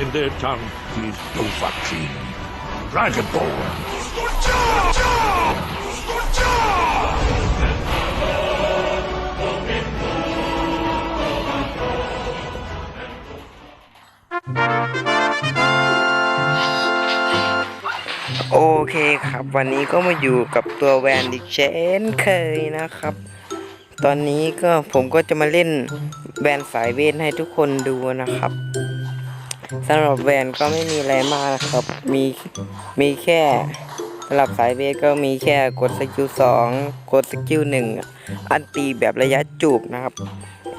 in their tongue is Dovahkiin, Dragonborn. โอเคครับ วันนี้ก็มาอยู่กับตัวแวนอีกเช่นเคยนะครับ ตอนนี้ก็ผมก็จะมาเล่นแวนสายเวทให้ทุกคนดูนะครับ สำหรับแวนก็ไม่มีอะไรมากนะครับ มีมีแค่สำหรับสายเวทก็มีแค่กดสกิลสองกดสกิลหนึ่งอันตีแบบระยะจูบนะครับ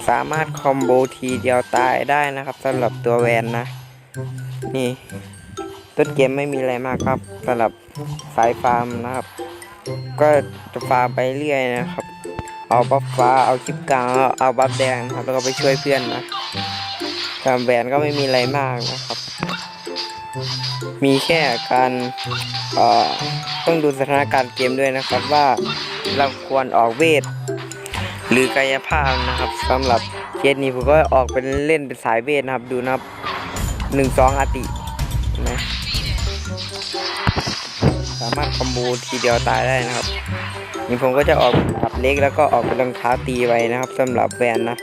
สามารถคอมโบทีเดียวตายได้นะครับสำหรับตัวแวนนะ นี่ ต้นเกมไม่มีอะไรมากครับสำหรับสายฟาร์มนะครับ ก็จะฟาร์มไปเรื่อยนะครับ เอาบัฟฟ้าเอาคลิปกลางเอาบัฟแดงครับแล้วก็ไปช่วยเพื่อนนะ ตามแบนก็ไม่มีอะไรมากนะครับ มีแค่การอ่อต้องดูสถานการณ์เกมด้วยนะครับว่าเราควรออกเวท หรือกายภาพนะครับสำหรับเคสนี้ผมก็ออกเป็นเล่นเป็นสายเวทนะครับ ดูนะครับหนึ่งสองอาตินะสามารถคอมโบทีเดียวตายได้นะครับนี่ผมก็จะออกอับเล็กแล้วก็ออกเป็นรองเท้าตีไว้นะครับสำหรับแวนนะ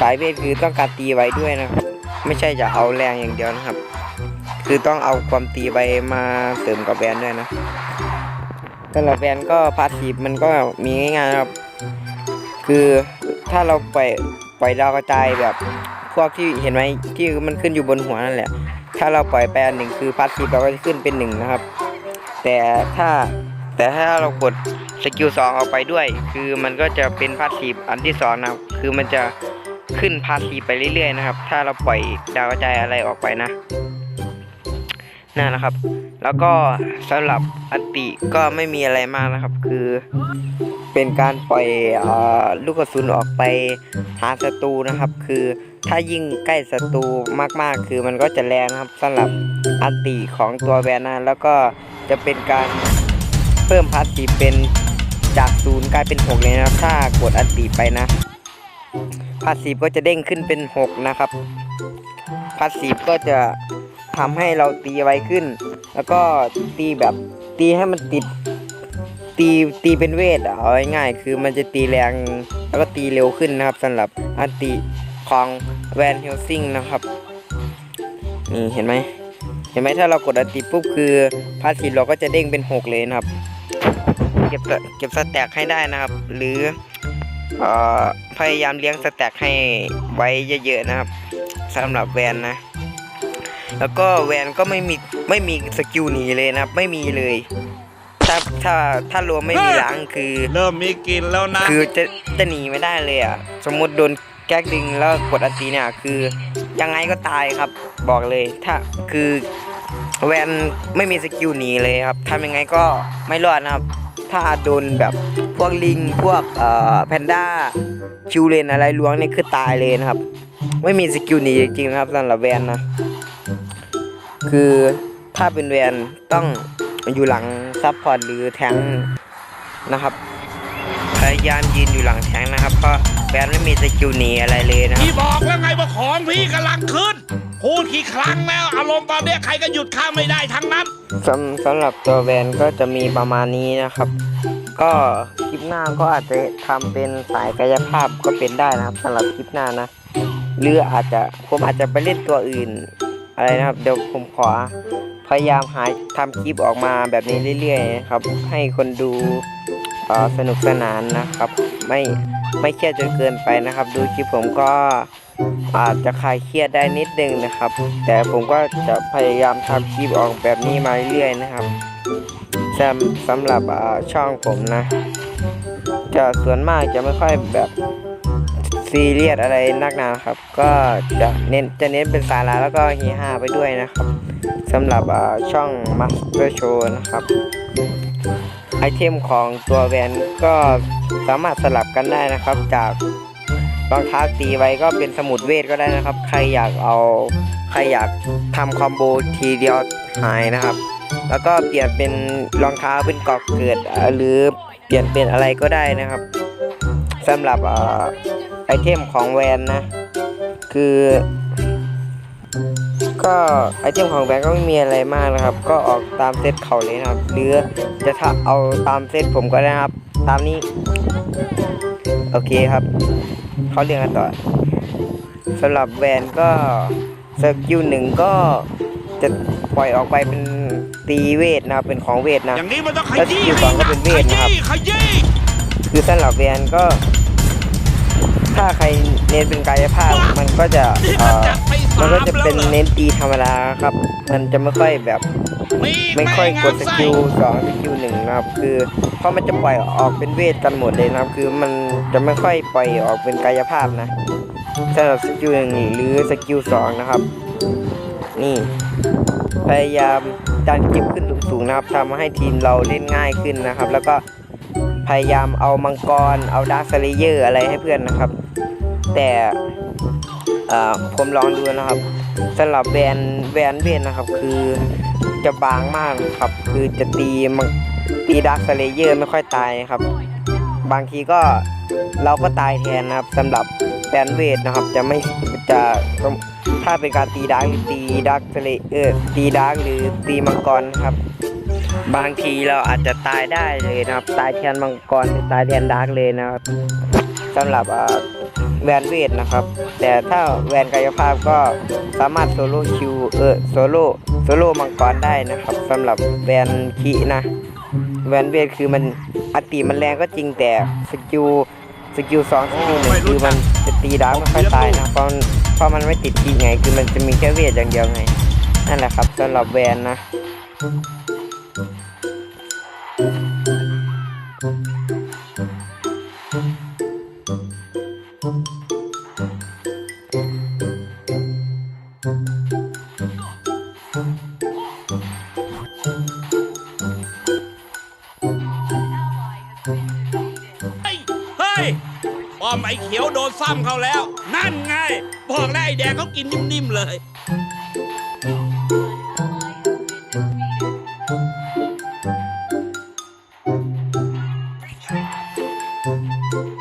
สายเวทคือต้องการตีไว้ด้วยนะครับ ไม่ใช่จะเอาแรงอย่างเดียวนะครับ คือต้องเอาความตีไว้มาเสริมกับแวนด้วยนะสำหรับแวนก็พาสซีฟมันก็มีง่ายๆนะครับคือถ้าเราปล่อยปล่อยดาวกระจายแบบพวกที่เห็นไหมที่มันขึ้นอยู่บนหัวนั่นแหละ ถ้าเราปล่อยไปอันหนึ่งคือพาสซีฟเราก็จะขึ้นเป็นหนึ่งนะครับ แต่ถ้าแต่ถ้าเรากดสกิลสองออกไปด้วย คือมันก็จะเป็นพาสซีฟอันที่สองนะครับ คือมันจะ ขึ้นพาสซีไปเรื่อยๆนะครับ ถ้าเราปล่อยดาวกระจายอะไรออกไปนะนั่นนะครับ แล้วก็สำหรับอันติก็ไม่มีอะไรมากนะครับ คือเป็นการปล่อยอลูกกระสุนออกไปหาศัตรูนะครับ คือถ้ายิ่งใกล้ศัตรูมากๆ คือมันก็จะแรงนะครับสำหรับอันติของตัวแวนนะแล้วก็จะเป็นการเพิ่มพาสซีเป็นจากศูนย์กลายเป็นหกเลยนะครับ ถ้ากดอันติไปนะ พาสซีฟก็จะเด้งขึ้นเป็นหกนะครับพาสซีฟก็จะทำให้เราตีไวขึ้น แล้วก็ตีแบบตีให้มันติดตีตีเป็นเวทอะเอาง่ายๆคือมันจะตีแรงแล้วก็ตีเร็วขึ้นนะครับสำหรับอันติของแวนเฮลซิงนะครับนี่เห็นไหมเห็นไหมถ้าเรากดอันติปุ๊บคือพาสซีฟเราก็จะเด้งเป็น 6 เลยนะครับ เก็บเก็บสแต็กให้ได้นะครับ หรือ พยายามเลี้ยงสแต็กให้ไว้เยอะๆนะครับสำหรับแวนนะ แล้วก็แวนก็ไม่มีไม่มีสกิลหนีเลยนะครับ ไม่มีเลย ถ้าถ้าถ้ารวมไม่มีหลังคือ เริ่มมีกลินแล้วนะ คือจะจะหนีไม่ได้เลยอะ สมมุติโดนแก๊กดึงแล้วกดอันตีเนี่ยคือยังไงก็ตายครับ บอกเลยถ้าคือแวนไม่มีสกิลหนีเลยครับทำยังไงก็ไม่รอดนะครับ ถ้าโดนแบบพวกลิงพวกเอ่อแพนด้าคิวเลนอะไรล้วงนี่คือตายเลยนะครับ ไม่มีสกิลหนีจริงๆนะครับสำหรับแวนนะ คือถ้าเป็นแวนต้องอยู่หลังซับพอร์ตหรือแทงนะครับพยายามยืนอยู่หลังแทงนะครับเพราะแบนไม่มีสกิลหนีอะไรเลยนะครับพี่บอกแล้วไงว่าของพี่กำลังขึ้น พูดกี่ครั้งแล้วอารมณ์ตอนเนี้ยใครก็หยุดข้าไม่ได้ทั้งนั้น สำสำหรับตัวแวนก็จะมีประมาณนี้นะครับ ก็คลิปหน้าก็อาจจะทำเป็นสายกายภาพก็เป็นได้นะครับสำหรับคลิปหน้านะ หรืออาจจะผมอาจจะไปเล่นตัวอื่น อะไรนะครับ เดี๋ยวผมขอพยายามหาทำคลิปออกมาแบบนี้เรื่อยๆนะครับ ให้คนดูเอ่อสนุกสนานนะครับ ไม่ไม่เครียดจนเกินไปนะครับ ดูคลิปผมก็ อาจจะคลายเครียดได้นิดนึงนะครับ แต่ผมก็จะพยายามทำคลิปออกแบบนี้มาเรื่อยๆนะครับสำสำหรับช่องผมนะ จะส่วนมากจะไม่ค่อยแบบซีเรียสอะไรนักหนาครับ ก็จะเน้นจะเน้นเป็นสาระแล้วก็เฮฮาไปด้วยนะครับสำหรับช่อง Master Show นะครับ ไอเทมของตัวแวนก็สามารถสลับกันได้นะครับจาก รองเท้าตีไว้ก็เป็นสมุดเวทก็ได้นะครับ ใครอยากเอาใครอยากทำคอมโบทีเดียวหายนะครับ แล้วก็เปลี่ยนเป็นรองเท้าเป็นกอกเกิดหรือเปลี่ยนเป็นอะไรก็ได้นะครับสำหรับไอเทมของแวนนะ คือ ก็ไอเทมของแบงก์ก็ไม่มีอะไรมากนะครับ ก็ออกตามเซตเขาเลยนะครับ หรือจะถ้าเอาตามเซตผมก็ได้นะครับ ตามนี้ โอเคครับ เขาเรียงกันต่อสำหรับแวนก็สกิลหนึ่งก็จะปล่อยออกไปเป็นตีเวทนะครับเป็นของเวทนะอย่างนี้มันต้องขแล้วยี้สกิลสองก็เป็นเวทนะครับขยี้คือสำหรับแวนก็ ถ้าใครเน้นเป็นกายภาพมันก็จะนี่เอ่มันอจัดไปมันสามก็จะแล้วเป็นเหรอเน้นตีธรรมดาครับ มันจะไม่ค่อยแบบมี ไม่ค่อยกดสกิลสองสกิลหนึ่งนะครับ คือเพราะมันจะปล่อยออกเป็นเวทกันหมดเลยนะครับ คือมันจะไม่ค่อยปล่อยออกเป็นกายภาพนะสำหรับสกิลหนึ่งหรือสกิลสองนะครับ นี่ พยายามดันกิฟขึ้นสูงๆนะครับทำให้ทีมเราเล่นง่ายขึ้นนะครับ แล้วก็พยายามเอามังกร เอาดาร์คสเลเยอร์อะไรให้เพื่อนนะครับ แต่ผมลองดูนะครับสำหรับแวนแวนเวนนะครับ คือ จะบางมากครับ คือจะตีมังตีดาร์คสเลเยอร์ไม่ค่อยตายครับ บางทีก็เราก็ตายแทนนะครับสำหรับแวนเวทนะครับ จะไม่จะถ้าเป็นการตีดาร์กหรือตีดาร์คสเลเยออตีดาร์กหรือตีมังกรครับ บางทีเราอาจจะตายได้เลยนะครับ ตายแทนมังกรหรือตายแทนดาร์กเลยนะครับสำหรับแวนเวทนะครับ แต่ถ้าแวนกายภาพก็สามารถโซโล่คิวเออโซโล่ โซโล่มังกรได้นะครับสำหรับแวนคีนะแวนเวทคือมันอัติมันแรงก็จริงแต่สกิลสกิลสองสกิลหนึ่งคือมันจะตีดาร์กไม่ค่อยตายนะเพราะมันเพราะมันไม่ติดทีไง คือมันจะมีแค่เวทอย่างเดียวไง นั่นแหละครับสำหรับแวนนะ อมไอ้เขียวโดนซ้ำเขาแล้ว นั่นไง บอกแล้วไอ้แดงเขากินนิ่มๆเลย In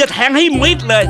จะแทงให้มิดเลย